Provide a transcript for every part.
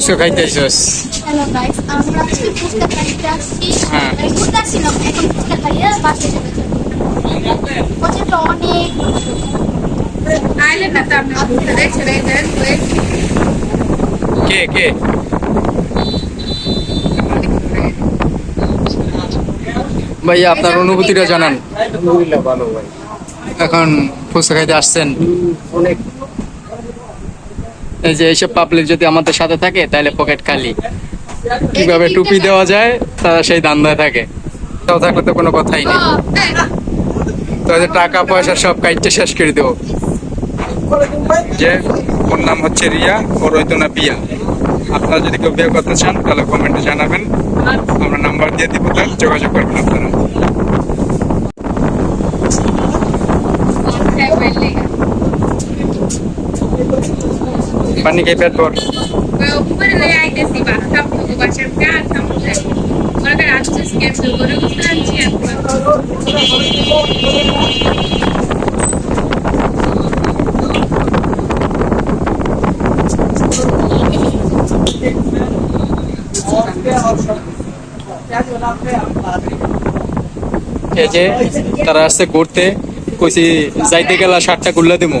ফুচকা খাইতে আইসস hello guys আমরা আজকে ফুচকা খাইতে আসছি হ্যাঁ। ঘুরতে আসছিলাম এখন ফুচকা খাইয়ে বাসে যেতে চাই প্রচণ্ড অনেক Island na tam na diretso na yun, wait. কে কে? ভাইয়া আপনার অনুভূতিটা জানান। আলহামদুলিল্লাহ ভালো ভাই এখন ফুচকা খাইতে আসছেন। অনেক। এই যে এইসব পাবলিক যদি আমাদের সাথে থাকে, তাহলে পকেট খালি। কীভাবে টুপি দেওয়া যায়, তারা সেই ধান্দায় থাকে। তাও থাকলে তো কোনো কথাই নেই। তাদের টাকা, পয়সা সব কাইটে শেষ করে দেবো। যে, ওর নাম হচ্ছে রিয়া, ওর হয়তো না পিয়া। আপনারা যদি কেউ বিয়ে করতে চান, তাহলে কমেন্টে জানাবেন। আমরা নাম্বার দিয়ে দিব, যোগাযোগ করবেন আপনারা। Sa siya. এই যে তারা আসছে ঘুরতে কইছি যাইতে গেলা ষাটটা গুল্লা দিমু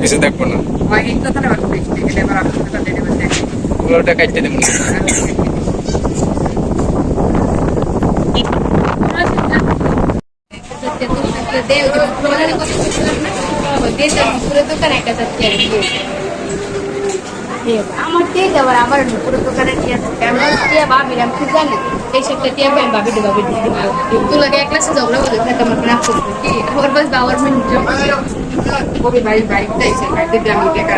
কিছু দেখব না? ওটা কাটতে দেবো না। আমার দিয়ে যাবার আমার পুরো দোকানে টিয়া থাকে আমি টিয়া ভাবিলাম কি জানি এই সপ্তাহে টিয়া পাই ভাবি দে ভাবি তুই লাগে এক ক্লাসে ঝগড়া বলে থাকে আমার না করব কি আমার বাস বাবার মিনিট কবি ভাই ভাই দিয়েছে ভাই দিতে আমি টাকা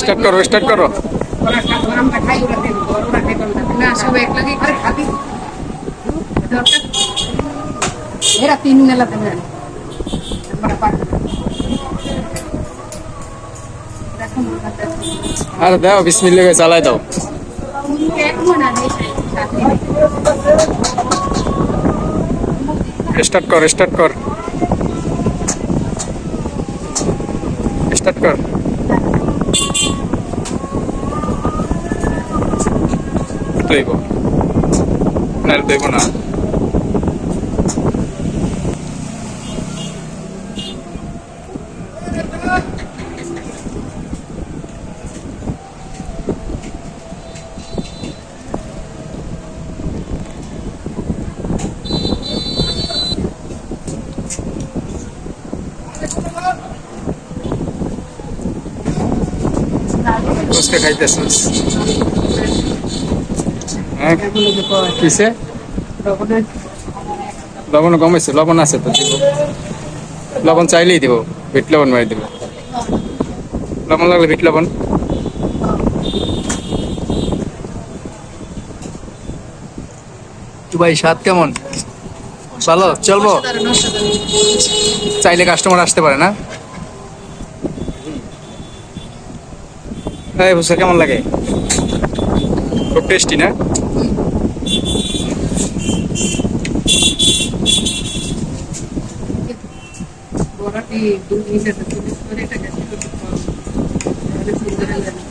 স্টার্ট করো স্টার্ট করো। এরা তিন মেলা দেবে। আর দাও বিসমিল্লাহ করে চালাই দাও। স্টার্ট কর স্টার্ট কর। স্টার্ট কর। দইব না দইব না। হ্যাঁ কিসে? লবণ কমাইছে লবণ আছে তো দিব। লবণ চাইলেই দিব বিট লবণ মারি দিব। লবণ লাগলে বিট লবণ। ভাই স্বাদ কেমন? ভালো? চলবো? চাইলে কাস্টমার আসতে পারে না। এই ফুচকা কেমন লাগে? খুব টেস্টি না? Di dunia ini, ada jenis mereka yang hidup di bawah. Ada lagi?